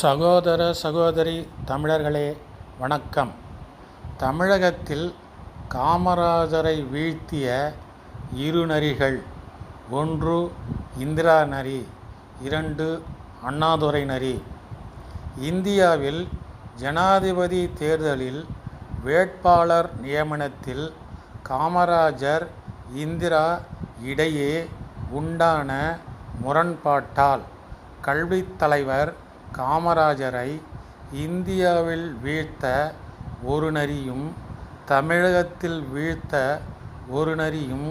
சகோதர சகோதரி தமிழர்களே வணக்கம். தமிழகத்தில் காமராஜரை வீழ்த்திய இரு நரிகள் ஒன்று இந்திரா நரி இரண்டு அண்ணாதுரை நரி. இந்தியாவில் ஜனாதிபதி தேர்தலில் வேட்பாளர் நியமனத்தில் காமராஜர் இந்திரா இடையே உண்டான முரண்பாட்டால் கல்வித் தலைவர் காமராஜரை இந்தியாவில் வீழ்த்த ஒரு நரியும் தமிழகத்தில் வீழ்த்த ஒரு நரியும்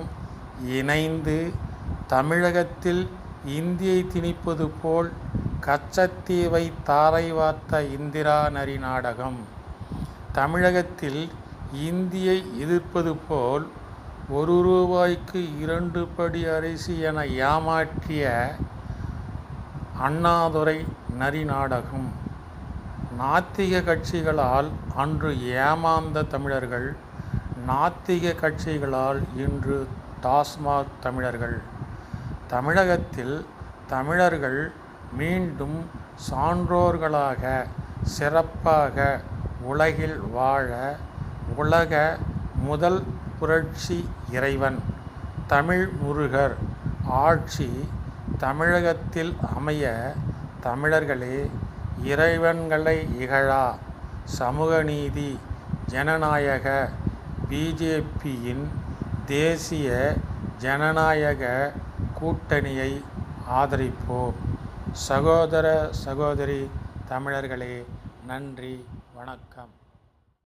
இணைந்து தமிழகத்தில் இந்தியை திணிப்பது போல் கச்சத்தீவை தாரை வார்த்த இந்திரா நரி நாடகம். தமிழகத்தில் இந்தியை எதிர்ப்பது போல் ஒரு ரூபாய்க்கு இரண்டு படி அரிசி என ஏமாற்றிய அண்ணாதுரை நரி நாடகம் நாத்திக கட்சிகளால் அன்று ஏமாந்த தமிழர்கள் நாத்திக கட்சிகளால் இன்று டாஸ்மாக் தமிழர்கள். தமிழகத்தில் தமிழர்கள் மீண்டும் சான்றோர்களாக சிறப்பாக உலகில் வாழ உலக முதல் புரட்சி இறைவன் தமிழ் முருகர் ஆட்சி தமிழகத்தில் அமைய தமிழர்களே இறைவன்களை இகழா. சமூக நீதி ஜனநாயக பிஜேபியின் தேசிய ஜனநாயக கூட்டணியை ஆதரிப்போம். சகோதர சகோதரி தமிழர்களே நன்றி வணக்கம்.